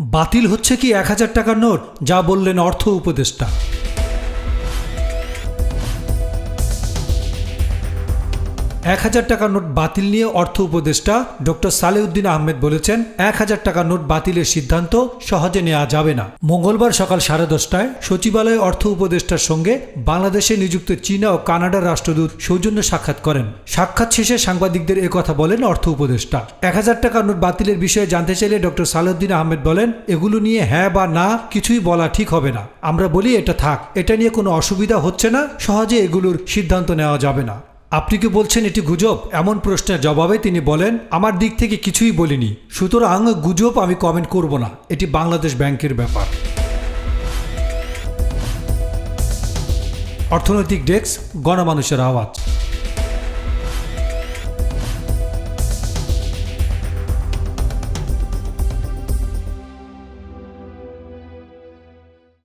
বাতিল হচ্ছে কি এক হাজার টাকার নোট? যা বললেন অর্থ উপদেষ্টা। এক হাজার টাকার নোট বাতিল নিয়ে অর্থ উপদেষ্টা ডক্টর সালেউদ্দিন আহমেদ বলেছেন, এক হাজার টাকার নোট বাতিলের সিদ্ধান্ত সহজে নেওয়া যাবে না। মঙ্গলবার সকাল সাড়ে দশটায় সচিবালয়ে অর্থ উপদেষ্টার সঙ্গে বাংলাদেশে নিযুক্ত চীনা ও কানাডার রাষ্ট্রদূত সৌজন্য সাক্ষাৎ করেন। সাক্ষাৎ শেষে সাংবাদিকদের কথা বলেন অর্থ উপদেষ্টা। এক হাজার টাকার নোট বাতিলের বিষয়ে জানতে চাইলে ডক্টর সালেউদ্দিন আহমেদ বলেন, এগুলো নিয়ে হ্যাঁ বা না কিছুই বলা ঠিক হবে না। আমরা বলি, এটা থাক। এটা নিয়ে কোনো অসুবিধা হচ্ছে না। সহজে এগুলোর সিদ্ধান্ত নেওয়া যাবে না। আপনি কি বলছেন এটি গুজব? এমন প্রশ্নের জবাবে তিনি বলেন, আমার দিক থেকে কিছুই বলিনি। সুতরাং গুজব আমি কমেন্ট করব না। এটি বাংলাদেশ ব্যাংকের ব্যাপার। অর্থনৈতিক ডেস্ক, গণমানুষের আওয়াজ।